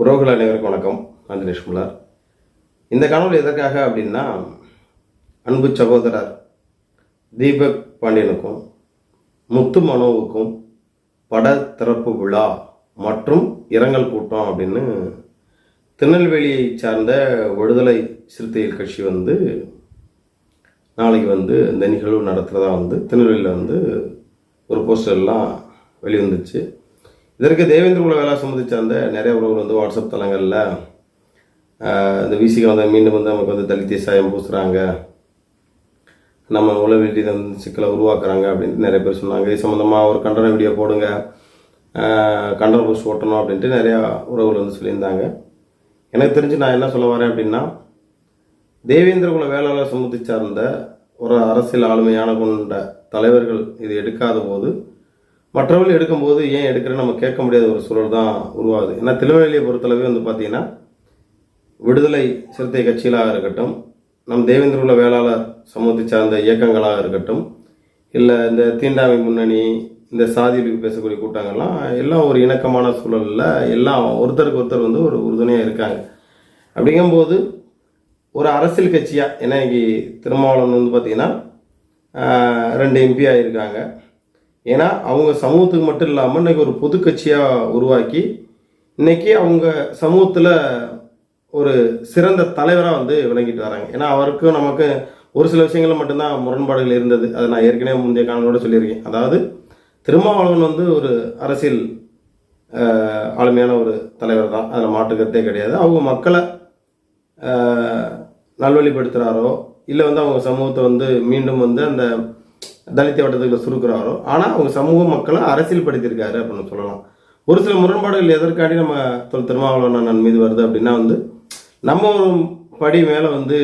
உறவுகள் அனைவருக்கும் வணக்கம். நான் தினேஷ் இந்த காணொலி எதற்காக அப்படின்னா அன்பு சகோதரர் தீபக் பாண்டியனுக்கும் முத்து மனோவுக்கும் பட திறப்பு விழா மற்றும் இரங்கல் கூட்டம் அப்படின்னு திருநெல்வேலியை சார்ந்த விடுதலை சிறுத்தைகள் கட்சி வந்து நாளைக்கு வந்து இந்த நிகழ்வு நடத்துகிறதா வந்து திருநெல்வேலியில் வந்து ஒரு போஸ்டர்லாம் வெளிவந்துச்சு. இதற்கு தேவேந்திர குல வேளா சம்மதி சார்ந்த நிறைய உறவுகள் வந்து வாட்ஸ்அப் தளங்களில் இந்த விசிக வந்து மீண்டும் வந்து நமக்கு வந்து தலித்திய சாயம் பூசுகிறாங்க நம்ம உளவீட்டி வந்து சிக்கலை உருவாக்குறாங்க அப்படின்ட்டு நிறைய பேர் சொன்னாங்க. இது சம்மந்தமாக ஒரு கண்டன வீடியோ போடுங்க. கண்டன போஸ்ட் ஓட்டணும் அப்படின்ட்டு நிறையா உறவுகள் வந்து சொல்லியிருந்தாங்க. எனக்கு தெரிஞ்சு நான் என்ன சொல்ல வரேன் அப்படின்னா தேவேந்திர குல வேளாளர் சமூகத்தை சார்ந்த ஒரு அரசியல் ஆளுமையான கொண்ட தலைவர்கள் இது எடுக்காத போது மற்றவர்கள் எடுக்கும்போது ஏன் எடுக்கிறேன்னு நம்ம கேட்க முடியாத ஒரு சூழல் தான் உருவாகுது. ஏன்னா திருநெல்வேலியை பொறுத்தளவு வந்து பார்த்தீங்கன்னா விடுதலை சிறுத்தை கட்சிகளாக இருக்கட்டும் நம் தேவேந்திர உள்ள வேளாளர் சமூகத்தை சார்ந்த இயக்கங்களாக இருக்கட்டும் இல்லை இந்த தீண்டாமை முன்னணி இந்த சாதி பேசக்கூடிய கூட்டங்கள்லாம் எல்லாம் ஒரு இணக்கமான சூழலில் எல்லாம் ஒருத்தருக்கு ஒருத்தர் வந்து ஒரு உறுதுணையாக இருக்காங்க. அப்படிங்கும்போது ஒரு அரசியல் கட்சியாக ஏன்னா இன்னைக்கு திருமாவளவன் வந்து பார்த்திங்கன்னா ரெண்டு எம்பி ஆகியிருக்காங்க ஏன்னா அவங்க சமூகத்துக்கு மட்டும் இல்லாமல் இன்றைக்கி ஒரு பொது கட்சியாக உருவாக்கி இன்றைக்கி அவங்க சமூகத்தில் ஒரு சிறந்த தலைவராக வந்து விளங்கிட்டு வராங்க. ஏன்னா அவருக்கும் நமக்கு ஒரு சில விஷயங்கள் மட்டும்தான் முரண்பாடுகள் இருந்தது. அதை நான் ஏற்கனவே முந்தைய காலங்களோடு சொல்லியிருக்கேன். அதாவது திருமாவளவன் வந்து ஒரு அரசியல் ஆளுமையான ஒரு தலைவர் தான். அதில் மாற்றுக்கிறதே கிடையாது. அவங்க மக்களை நல்வழிப்படுத்துகிறாரோ இல்லை வந்து அவங்க சமூகத்தை வந்து மீண்டும் வந்து அந்த தலித் வட்டத்துக்குள்ள சுருக்குறாரோ ஆனால் அவங்க சமூக மக்களை அரசியல் படுத்தியிருக்காரு அப்படின்னு சொல்லலாம். ஒரு சில முரண்பாடுகள் எதற்காண்டி நம்ம தொல் திருமாவளவன் அண்ணன் மீது வருது அப்படின்னா வந்து நம்ம ஒரு படி மேலே வந்து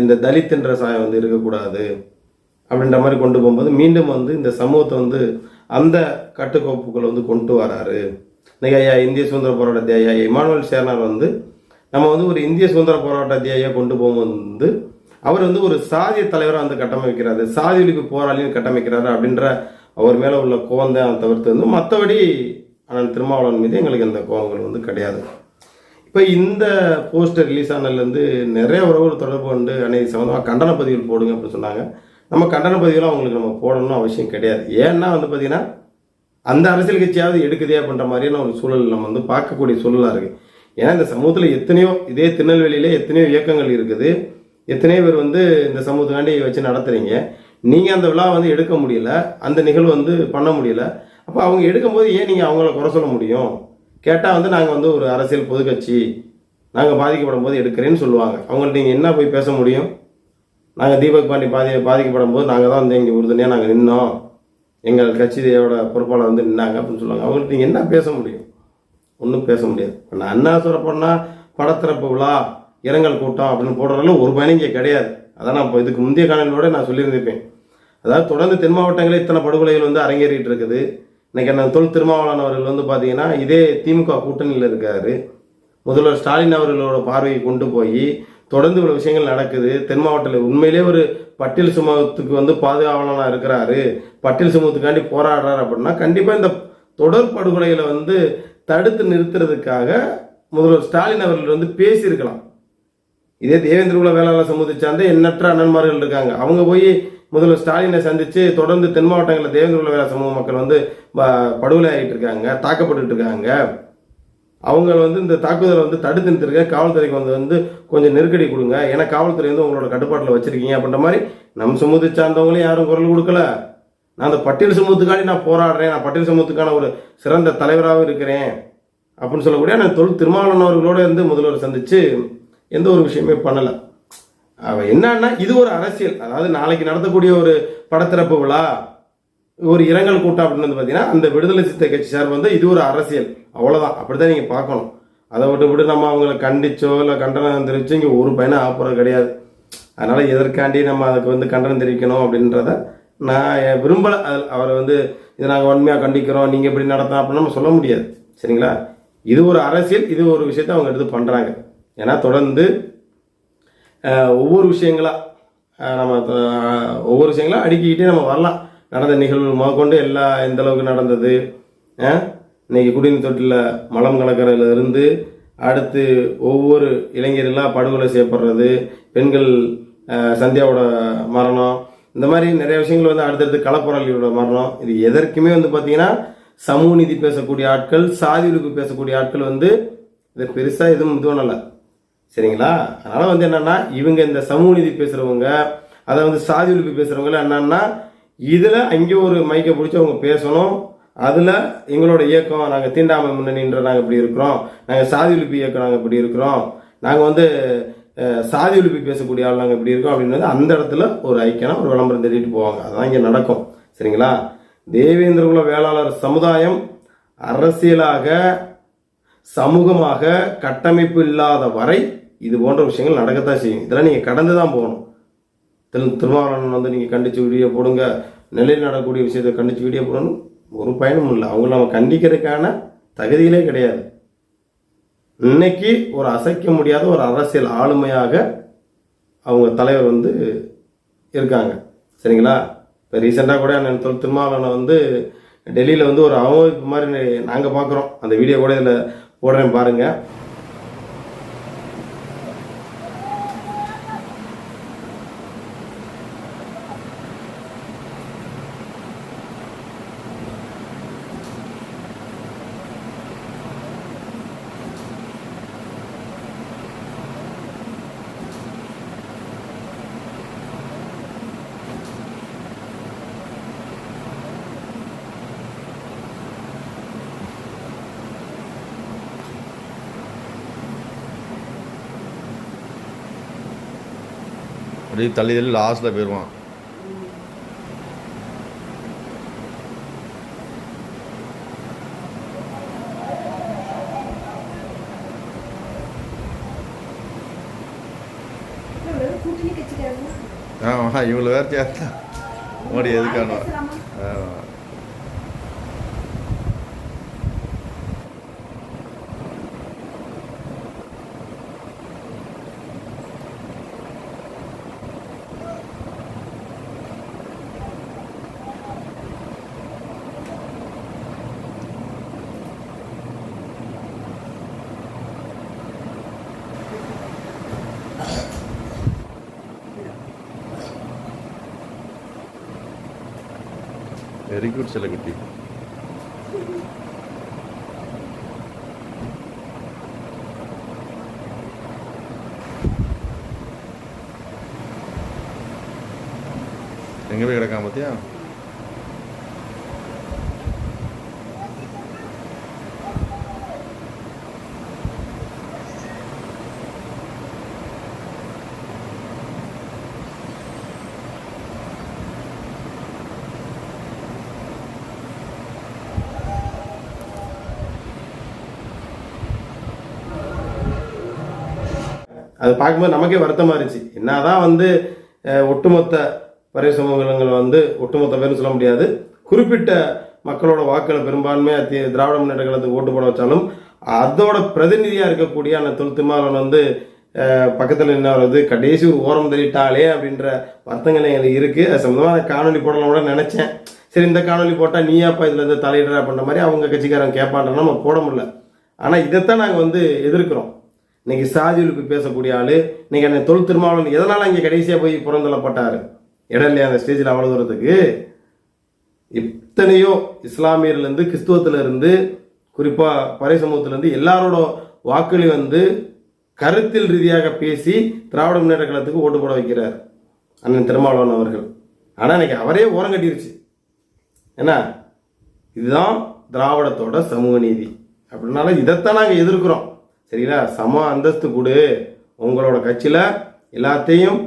இந்த தலித்ன்ற சாயம் வந்து இருக்கக்கூடாது அப்படின்ற மாதிரி கொண்டு போகும்போது மீண்டும் வந்து இந்த சமூகத்தை வந்து அந்த கட்டுக்கோப்புகளை வந்து கொண்டு வராரு. இன்னைக்கு ஐயா இந்திய சுதந்திர போராட்ட தியாயா இமானுவல் சேர்னார் வந்து நம்ம வந்து ஒரு இந்திய சுதந்திர போராட்ட தியாயா கொண்டு போகும்போது வந்து அவர் வந்து ஒரு சாதிய தலைவராக வந்து கட்டமைக்கிறாரு. சாதி ஒழிப்பு போராளின்னு கட்டமைக்கிறாரு அப்படின்ற அவர் மேலே உள்ள கோவம் தான் தவிர்த்து வந்து மற்றபடி ஆனால் திருமாவளவன் மீது எங்களுக்கு இந்த கோபங்கள் வந்து கிடையாது. இப்போ இந்த போஸ்டர் ரிலீஸ் ஆனதுலேருந்து நிறைய உறவுகள் தொடர்பு கொண்டு அன்னைக்கு சம்மந்தமாக கண்டன பதிவுகள் போடுங்க அப்படின்னு சொன்னாங்க. நம்ம கண்டன பதிவுலாம் அவங்களுக்கு நம்ம போடணும்னு அவசியம் கிடையாது. ஏன்னா வந்து பார்த்தீங்கன்னா அந்த அரசியல் கட்சியாவது எடுக்குதே அப்படின்ற மாதிரியான ஒரு சூழல் நம்ம வந்து பார்க்கக்கூடிய சூழலாக இருக்குது ஏன்னா இந்த சமூகத்தில் எத்தனையோ இதே திருநெல்வேலியிலே எத்தனையோ இயக்கங்கள் இருக்குது. எத்தனையோ பேர் வந்து இந்த சமூகத்துக்காண்டி வச்சு நடத்துறீங்க. நீங்கள் அந்த விழா வந்து எடுக்க முடியல. அந்த நிகழ்வு வந்து பண்ண முடியல. அப்போ அவங்க எடுக்கும்போது ஏன் நீங்கள் அவங்கள குறை சொல்ல முடியும்? கேட்டால் வந்து நாங்கள் வந்து ஒரு அரசியல் பொது கட்சி. நாங்கள் பாதிக்கப்படும் போது எடுக்கிறேன்னு சொல்லுவாங்க. அவங்கள்ட்ட நீங்கள் என்ன போய் பேச முடியும்? நாங்கள் தீபக் பாண்டி பாதி பாதிக்கப்படும் போது நாங்கள் தான் வந்து இங்கே உறுதுணையாக நாங்கள் நின்னோம். எங்கள் கட்சியோட பொறுப்பாளர் வந்து நின்னாங்க அப்படின்னு சொல்லுவாங்க. அவங்கள்ட்ட நீங்கள் என்ன பேச முடியும்? ஒன்றும் பேச முடியாது. இப்போ நான் என்ன சொல்ல போனால் படத்திறப்பு விழா. இரங்கல் கூட்டம் அப்படின்னு போடுறதுல ஒரு பயனும் இங்கே கிடையாது. அதான் நான் இப்போ இதுக்கு முந்தைய காலங்களோட நான் சொல்லியிருந்திருப்பேன். அதாவது தொடர்ந்து தென் மாவட்டங்களில் இத்தனை படுகொலைகள் வந்து அரங்கேறிட்டு இருக்குது. இன்றைக்கி அந்த தொல் திருமாவளவன் அவர்கள் வந்து பார்த்தீங்கன்னா இதே திமுக கூட்டணியில் இருக்காரு. முதல்வர் ஸ்டாலின் அவர்களோட பார்வையை கொண்டு போய் தொடர்ந்து இவ்வளோ விஷயங்கள் நடக்குது. தென் மாவட்டத்தில் உண்மையிலே ஒரு பட்டியல் சமூகத்துக்கு வந்து பாதுகாவலனாக இருக்கிறாரு. பட்டியல் சமூகத்துக்காண்டி போராடுறாரு அப்படின்னா கண்டிப்பாக இந்த தொடர் படுகொலைகளை வந்து தடுத்து நிறுத்துறதுக்காக முதல்வர் ஸ்டாலின் அவர்கள் வந்து பேசியிருக்கலாம். இதே தேவேந்திர குல வேளாளர் சமூகத்தை சார்ந்த எண்ணற்ற அண்ணன்மார்கள் இருக்காங்க. அவங்க போய் முதல்வர் ஸ்டாலினை சந்தித்து தொடர்ந்து தென் மாவட்டங்களில் தேவேந்திர குல வேளாளர் சமூக மக்கள் வந்து படுகொலை ஆகிட்டு இருக்காங்க தாக்கப்பட்டு இருக்காங்க. அவங்க வந்து இந்த தாக்குதலை வந்து தடுத்து நிறுத்திருக்க காவல்துறைக்கு வந்து வந்து கொஞ்சம் நெருக்கடி கொடுங்க. ஏன்னா காவல்துறை வந்து உங்களோட கட்டுப்பாட்டில் வச்சுருக்கீங்க அப்படின்ற மாதிரி நம் சமூகத்தை சார்ந்தவங்களும் யாரும் குரல் கொடுக்கல. நான் அந்த பட்டியல் சமூகத்துக்காண்டி நான் போராடுறேன். நான் பட்டியல் சமூகத்துக்கான ஒரு சிறந்த தலைவராகவும் இருக்கிறேன். அப்படின்னு சொல்லக்கூடிய நான் தொழில் திருமாவளவன் அவர்களோட இருந்து முதல்வர் சந்தித்து எந்த ஒரு விஷயமே பண்ணலை. அவ என்னன்னா இது ஒரு அரசியல். அதாவது நாளைக்கு நடத்தக்கூடிய ஒரு படத்திறப்பு விழா ஒரு இரங்கல் கூட்டம் அப்படின்னு வந்து பார்த்தீங்கன்னா அந்த விடுதலை சித்த கட்சி சார் வந்து இது ஒரு அரசியல். அவ்வளோதான் அப்படிதான் நீங்கள் பார்க்கணும். அதை விட்டு விட்டு நம்ம அவங்கள கண்டிச்சோ இல்லை கண்டனம் தெரிவிச்சோ இங்கே ஒரு பயணம் ஆப்புறது கிடையாது. அதனால் எதற்காண்டி நம்ம அதுக்கு வந்து கண்டனம் தெரிவிக்கணும் அப்படின்றத நான் விரும்பலை. அதில் அவரை வந்து இதை நாங்கள் உண்மையாக கண்டிக்கிறோம் நீங்கள் இப்படி நடத்தலாம் அப்படின்னு நம்ம சொல்ல முடியாது. சரிங்களா? இது ஒரு அரசியல் இது ஒரு விஷயத்தை அவங்க எடுத்து பண்ணுறாங்க ஏன்னா தொடர்ந்து ஒவ்வொரு விஷயங்களா நம்ம ஒவ்வொரு விஷயங்களும் அடுக்கிக்கிட்டே நம்ம வரலாம். நடந்த நிகழ்வு முதற்கொண்டு எல்லா எந்த அளவுக்கு நடந்தது இன்றைக்கி இன்னைக்கு குடிநீர் தொட்டியில் மலம் கலக்கிறதுல இருந்து அடுத்து ஒவ்வொரு இளைஞர்களாக படுகொலை செய்யப்படுறது பெண்கள் சந்தியாவோட மரணம் இந்த மாதிரி நிறைய விஷயங்கள் வந்து அடுத்தடுத்து களப்பொருளியோட மரணம். இது எதற்குமே வந்து பார்த்தீங்கன்னா சமூக நீதி பேசக்கூடிய ஆட்கள் சாதி ஒழிப்பு பேசக்கூடிய ஆட்கள் வந்து இதை பெருசாக எதுவும் இது பண்ணல. சரிங்களா? அதனால் வந்து என்னென்னா இவங்க இந்த சமூக நீதி பேசுகிறவங்க அதை வந்து சாதி ஒழிப்பு பேசுகிறவங்க என்னன்னா இதில் அங்கே ஒரு மைக்கை பிடிச்சி அவங்க பேசணும். அதில் எங்களோட இயக்கம் நாங்கள் தீண்டாமை முன்னணின்ற நாங்கள் இப்படி இருக்கிறோம். நாங்கள் சாதி ஒழிப்பு இயக்கம் நாங்கள் இப்படி இருக்கிறோம். நாங்கள் வந்து சாதி ஒழிப்பு பேசக்கூடிய ஆள் நாங்கள் இப்படி இருக்கோம் அப்படின்னு அந்த இடத்துல ஒரு ஐக்கியம் ஒரு விளம்பரம் தேடிட்டு போவாங்க. அதான் இங்கே நடக்கும். சரிங்களா? தேவேந்திரகுல வேளாளர் சமுதாயம் அரசியலாக சமூகமாக கட்டமைப்பு இல்லாத வரை இது போன்ற விஷயங்கள் நடக்கத்தான் செய்யும். இதெல்லாம் நீங்கள் கடந்து தான் போகணும். திரு திருமாவளவன் வந்து நீங்கள் கண்டித்து வீடியோ போடுங்க. நிலையில் நடக்கக்கூடிய விஷயத்தை கண்டித்து வீடியோ போடணும். ஒரு பயனும் இல்லை. அவங்கள நம்ம கண்டிக்கிறதுக்கான தகுதிகளே கிடையாது. இன்னைக்கு ஒரு அசைக்க முடியாத ஒரு அரசியல் ஆளுமையாக அவங்க தலைவர் வந்து இருக்காங்க. சரிங்களா? இப்போ ரீசெண்டாக கூட அண்ணன் தொல் திருமாவளவனை வந்து டெல்லியில் வந்து ஒரு அவமதிப்பு மாதிரி நாங்கள் பார்க்குறோம் அந்த வீடியோ கூட இதில் போடுறேன் பாருங்கள் அப்படியே தள்ளி தள்ளி லாஸ்ட்டில் போயிடுவான். கூட்டணி கட்சிக்காரங்க ஆமா இவ்வளோ வேறு சேர்த்தா. மோடி எதுக்கான. பேசலாமா? ஆமா. வெரி குட் செல்லக்குட்டி எங்க போய் கிடக்காம அது பார்க்கும்போது நமக்கே வருத்தமாக இருந்துச்சு. என்னதான் வந்து ஒட்டுமொத்த பறை சமூகங்கள் வந்து ஒட்டுமொத்த பேரும் சொல்ல முடியாது. குறிப்பிட்ட மக்களோட வாக்குகளை பெரும்பான்மையாக தி- திராவிட முன்னேற்ற கழகத்துக்கு ஓட்டு போட வச்சாலும் அதோட பிரதிநிதியாக இருக்கக்கூடிய அந்த தொல்திமாரன் வந்து பக்கத்தில் என்ன வருது கடைசி ஒரு ஓரம் தள்ளிட்டாலே அப்படின்ற வருத்தங்கள் எங்களுக்கு இருக்குது அது சம்மந்தமாக காணொலி போடலாம் கூட நினச்சேன். சரி இந்த காணொலி போட்டால் நீயாப்பா இதில் இருந்து தலையிடுற அப்படின்ற மாதிரி அவங்க கட்சிக்காரங்க கேட்பான்றனா நம்ம போட முடியல. ஆனால் இதைத்தான் நாங்கள் வந்து எதிர்க்கிறோம். இன்னைக்கு சாதி ஒழிப்பு பேசக்கூடிய ஆளு இன்னைக்கு அந்த தொல் திருமாவளவன் எதனால் இங்கே கடைசியாக போய் புறந்தள்ளப்பட்டார் இடம் இல்லையா அந்த ஸ்டேஜில் அவ்வளோ தூரத்துக்கு எத்தனையோ இஸ்லாமியர்லேருந்து கிறிஸ்துவத்திலேருந்து குறிப்பாக பறை சமூகத்திலேருந்து எல்லாரோட வாக்குகளை வந்து கருத்தில் ரீதியாக பேசி திராவிட முன்னேற்ற கழகத்துக்கு ஓட்டு போட வைக்கிறார் அண்ணன் திருமாவளவன் அவர்கள். ஆனால் இன்னைக்கு அவரே ஓரம் கட்டிருச்சு. என்ன இதுதான் திராவிடத்தோட சமூக நீதி. அப்படின்னால இதைத்தான் நாங்கள் எதிர்க்கிறோம். சரிங்களா? சம அந்தஸ்து கொடு. உங்களோட கட்சியில் எல்லாத்தையும்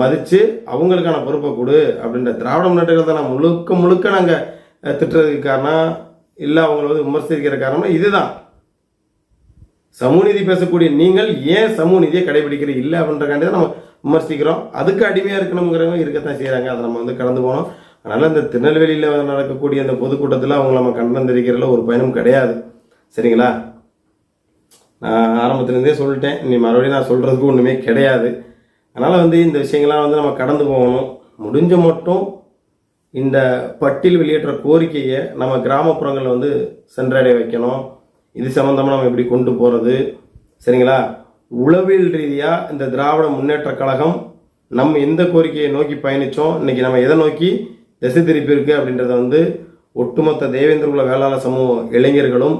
மதித்து அவங்களுக்கான பொறுப்பை கொடு அப்படின்ற திராவிட முன்னேற்றத்தை நான் முழுக்க முழுக்க நாங்கள் திட்டுறதுக்கு காரணம் இல்லை அவங்கள வந்து விமர்சிக்கிற காரணம் இதுதான். சமூக நீதி பேசக்கூடிய நீங்கள் ஏன் சமூக நீதியை கடைபிடிக்கிற இல்லை அப்படின்றக்காண்டி தான் நம்ம விமர்சிக்கிறோம். அதுக்கு அடிமையாக இருக்கணுங்கிறவங்க இருக்கத்தான் செய்கிறாங்க அதை நம்ம வந்து கடந்து போனோம். அதனால் இந்த திருநெல்வேலியில் நடக்கக்கூடிய அந்த பொதுக்கூட்டத்தில் அவங்க நம்ம கண்டனம் தெரிவிக்கிறதுல ஒரு பயனும் கிடையாது. சரிங்களா? நான் ஆரம்பத்துலேருந்தே சொல்லிட்டேன். நீ மறுபடியும் நான் சொல்கிறதுக்கு ஒன்றுமே கிடையாது. அதனால் வந்து இந்த விஷயங்கள்லாம் வந்து நம்ம கடந்து போகணும். முடிஞ்ச மட்டும் இந்த பட்டியல் வெளியேற்ற கோரிக்கையை நம்ம கிராமப்புறங்களில் வந்து சென்றடைய வைக்கணும். இது சம்மந்தமாக நம்ம எப்படி கொண்டு போகிறது சரிங்களா? உளவியல் ரீதியாக இந்த திராவிட முன்னேற்ற கழகம் நம்ம எந்த கோரிக்கையை நோக்கி பயணித்தோம் இன்னைக்கு நம்ம எதை நோக்கி திசை திருப்பி இருக்குது அப்படின்றத வந்து ஒட்டுமொத்த தேவேந்திர குல வேளாளர் சமூக இளைஞர்களும்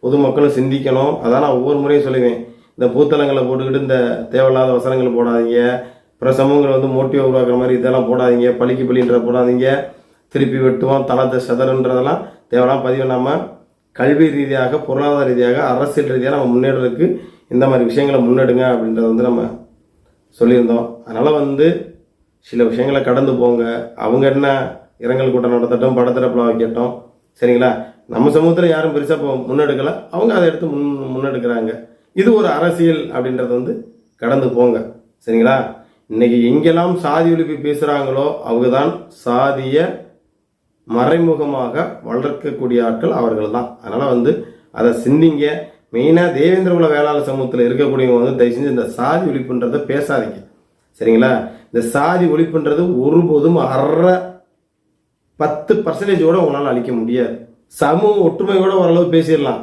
பொதுமக்களும் சிந்திக்கணும். அதான் நான் ஒவ்வொரு முறையும் சொல்லுவேன். இந்த பூத்தலங்களை போட்டுக்கிட்டு இந்த தேவையில்லாத வசனங்களை போடாதீங்க. அப்புறம் சமூகங்களை வந்து மோட்டிவ் உருவாக்குற மாதிரி இதெல்லாம் போடாதீங்க. பழிக்கு பள்ளின்ற போடாதீங்க. திருப்பி வெட்டுவோம். தளத்தை செதறன்றதெல்லாம் தேவையில்லாம் பதிவு நம்ம கல்வி ரீதியாக பொருளாதார ரீதியாக அரசியல் ரீதியாக நம்ம முன்னேறதுக்கு இந்த மாதிரி விஷயங்களை முன்னெடுங்க அப்படின்றத வந்து நம்ம சொல்லியிருந்தோம். அதனால் வந்து சில விஷயங்களை கடந்து போங்க. அவங்க என்ன இரங்கல் கூட்டம் நடத்தட்டும் படத்திறப்பில் வைக்கட்டும். சரிங்களா? நம்ம சமூகத்தில் யாரும் பெருசாக இப்போ முன்னெடுக்கலை. அவங்க அதை எடுத்து முன் முன்னெடுக்கிறாங்க. இது ஒரு அரசியல் அப்படின்றது வந்து கடந்து போங்க. சரிங்களா? இன்னைக்கு எங்கெல்லாம் சாதி ஒழிப்பு பேசுகிறாங்களோ அவங்க தான் சாதிய மறைமுகமாக வளர்க்கக்கூடிய ஆட்கள் அவர்கள் தான் அதனால் வந்து அதை சிந்திங்க. மெயினாக தேவேந்திர குல வேளாளர் சமூகத்தில் இருக்கக்கூடியவங்க வந்து தயவு செஞ்சு இந்த சாதி ஒழிப்புன்றதை பேசாதீங்க. சரிங்களா? இந்த சாதி ஒழிப்புன்றது ஒருபோதும் அற பத்து பர்சன்டேஜோடு உங்களால் அழிக்க முடியாது. சமூக ஒற்றுமையோட ஓரளவு பேசிடலாம்.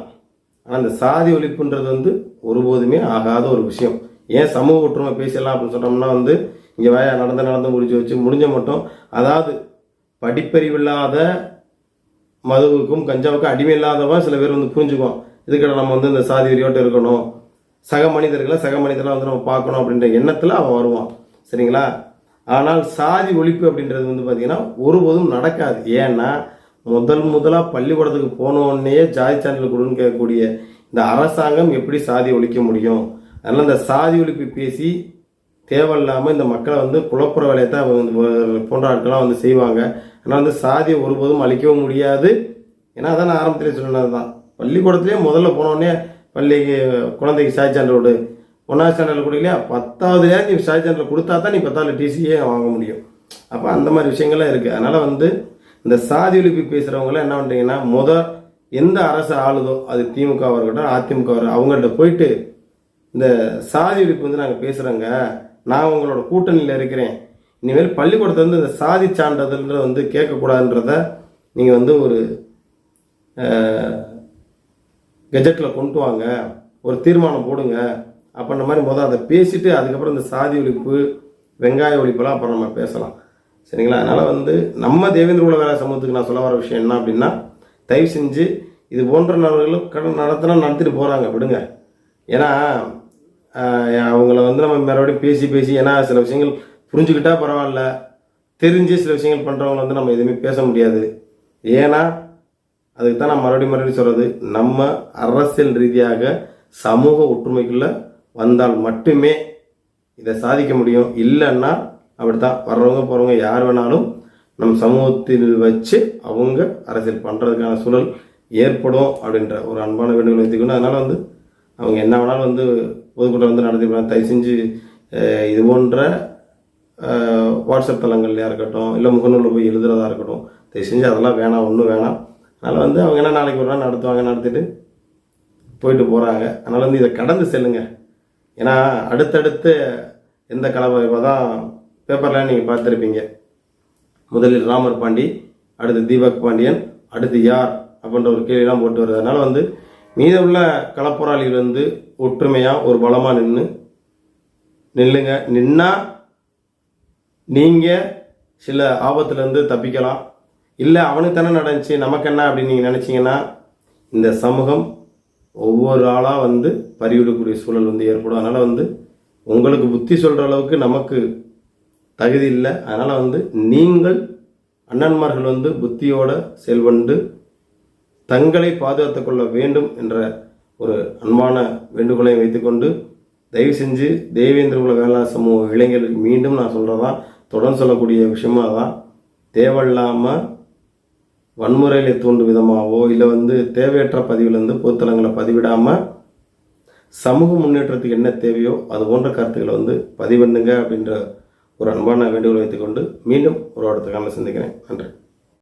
ஆனால் அந்த சாதி ஒழிப்புன்றது வந்து ஒருபோதுமே ஆகாத ஒரு விஷயம். ஏன் சமூக ஒற்றுமை பேசிடலாம் அப்படின்னு சொன்னோம்னா வந்து இங்கே வய நடந்து நடந்து முடிஞ்சு வச்சு முடிஞ்ச மட்டும் அதாவது படிப்பறிவில்லாத மதுவுக்கும் கஞ்சாவுக்கும் அடிமை இல்லாதவா சில பேர் வந்து புரிஞ்சுக்குவோம் இதுக்கிட்ட நம்ம வந்து இந்த சாதி வெறியோட்டு இருக்கணும். சக மனிதர்களை சக மனிதர்களை வந்து நம்ம பார்க்கணும் அப்படின்ற எண்ணத்தில் அவன் வருவான். சரிங்களா? ஆனால் சாதி ஒழிப்பு அப்படின்றது வந்து பார்த்திங்கன்னா ஒருபோதும் நடக்காது. ஏன்னா முதல் முதலாக பள்ளிக்கூடத்துக்கு போனோடனே ஜாதி சான்றிதழ் கொடுன்னு கேட்கக்கூடிய இந்த அரசாங்கம் எப்படி சாதி ஒழிக்க முடியும்? அதனால் இந்த சாதி ஒழிப்பு பேசி தேவையில்லாமல் இந்த மக்களை வந்து குழப்புற வேலையை தான் வந்து போன்ற ஆட்கள்லாம் வந்து செய்வாங்க. ஆனால் வந்து சாதியை ஒருபோதும் அழிக்கவும் முடியாது. ஏன்னா அதான் நான் ஆரம்பத்திலே சொன்னது தான் பள்ளிக்கூடத்துலேயே முதல்ல போனோடனே பள்ளிக்கு குழந்தைக்கு சாய் சான்றோடு ஒன்றாவது ஸ்டாண்டர்டில் கொடுக்கலையா? பத்தாவதுலேயே நீ சாதி சான்றிதழ் கொடுத்தா தான் நீ பத்தாவது டிசியே வாங்க முடியும். அப்போ அந்த மாதிரி விஷயங்கள்லாம் இருக்குது அதனால் வந்து இந்த சாதி ஒழிப்பு பேசுகிறவங்களாம் என்ன பண்ணுறீங்கன்னா முத எந்த அரசு ஆளுதோ அது திமுகவாக இருக்கட்டும் அதிமுக அவங்கள்ட்ட போயிட்டு இந்த சாதி ஒழிப்பு வந்து நாங்கள் பேசுகிறோங்க நான் உங்களோட கூட்டணியில் இருக்கிறேன். இனிமேல் பள்ளிக்கூடத்தை வந்து இந்த சாதி சான்றதுன்ற வந்து கேட்கக்கூடாதுன்றத நீங்கள் வந்து ஒரு கெஜெட்டில் கொண்டு வாங்க. ஒரு தீர்மானம் போடுங்க. அப்படின்ற மாதிரி முதல் அதை பேசிட்டு அதுக்கப்புறம் இந்த சாதி ஒழிப்பு வெங்காய ஒழிப்பெல்லாம் அப்புறம் நம்ம பேசலாம். சரிங்களா? அதனால் வந்து நம்ம தேவேந்திர குல சமூகத்துக்கு நான் சொல்ல வர விஷயம் என்ன அப்படின்னா தயவு செஞ்சு இது போன்ற நபர்களும் கடன் நடத்தினா நடத்திட்டு போகிறாங்க விடுங்க. ஏன்னா அவங்கள வந்து நம்ம மறுபடியும் பேசி பேசி ஏன்னா சில விஷயங்கள் புரிஞ்சுக்கிட்டா பரவாயில்ல. தெரிஞ்சு சில விஷயங்கள் பண்ணுறவங்கள வந்து நம்ம எதுவுமே பேச முடியாது. ஏன்னா அதுக்கு தான் நான் மறுபடியும் மறுபடியும் சொல்கிறது நம்ம அரசியல் ரீதியாக சமூக ஒற்றுமைக்குள்ளே வந்தால் மட்டுமே இதை சாதிக்க முடியும். இல்லைன்னா அப்படித்தான் வர்றவங்க போகிறவங்க யார் வேணாலும் நம் சமூகத்தில் வச்சு அவங்க அரசியல் பண்ணுறதுக்கான சூழல் ஏற்படும் அப்படின்ற ஒரு அன்பான வேண்டுகோள் வைத்துக்கணும் அதனால் வந்து அவங்க என்ன வேணாலும் வந்து பொதுக்கூட்டம் வந்து நடத்திக்கலாம் தயவு செஞ்சு இது போன்ற வாட்ஸ்அப் தளங்கள்லையாக இருக்கட்டும் இல்லை முகநூலில் போய் எழுதுறதா இருக்கட்டும் தயவு செஞ்சு அதெல்லாம் வேணாம் ஒன்றும் வேணாம். அதனால் வந்து அவங்க என்ன நாளைக்கு ஒரு நாள் நடத்துவாங்க நடத்திட்டு போயிட்டு போகிறாங்க அதனால் வந்து இதை கடந்து செல்லுங்க. ஏன்னா அடுத்தடுத்து எந்த கலவை தான் பேப்பரில் நீங்கள் பார்த்துருப்பீங்க. முதலில் ராமர் பாண்டி அடுத்து தீபக் பாண்டியன் அடுத்து யார் அப்படின்ற ஒரு கேள்விலாம் போட்டு வருது வந்து மீத உள்ள களப்போராளிகள் வந்து ஒற்றுமையாக ஒரு பலமாக நின்று நில்லுங்க. நின்னா நீங்கள் சில ஆபத்துலேருந்து தப்பிக்கலாம். இல்லை அவனுக்கு தானே நடந்துச்சு நமக்கு என்ன அப்படின்னு நீங்கள் நினச்சிங்கன்னா இந்த சமூகம் ஒவ்வொரு ஆளாக வந்து பறிவிடக்கூடிய சூழல் வந்து ஏற்படும். அதனால் வந்து உங்களுக்கு புத்தி சொல்கிற அளவுக்கு நமக்கு தகுதி இல்லை. அதனால் வந்து நீங்கள் அண்ணன்மார்கள் வந்து புத்தியோட செல்வண்டு தங்களை பாதுகாத்து கொள்ள வேண்டும் என்ற ஒரு அன்பான வேண்டுகோளையும் வைத்துக்கொண்டு தயவு செஞ்சு தேவேந்திரகுல வேளாண் சமூக இளைஞர்களுக்கு மீண்டும் நான் சொல்கிறதான் தொடர்ந்து சொல்லக்கூடிய விஷயமா தான் தேவையில்லாமல் வன்முறையில் தூண்டும் விதமாகவோ இல்லை வந்து தேவையற்ற பதிவில் வந்து பொதுத்தலங்களை பதிவிடாமல் சமூக முன்னேற்றத்துக்கு என்ன தேவையோ அது போன்ற கருத்துக்களை வந்து பதிவண்ணுங்க அப்படின்ற ஒரு அன்பான வேண்டுகோளை வைத்துக்கொண்டு மீண்டும் ஒரு இடத்துக்கான சந்திக்கிறேன். நன்றி.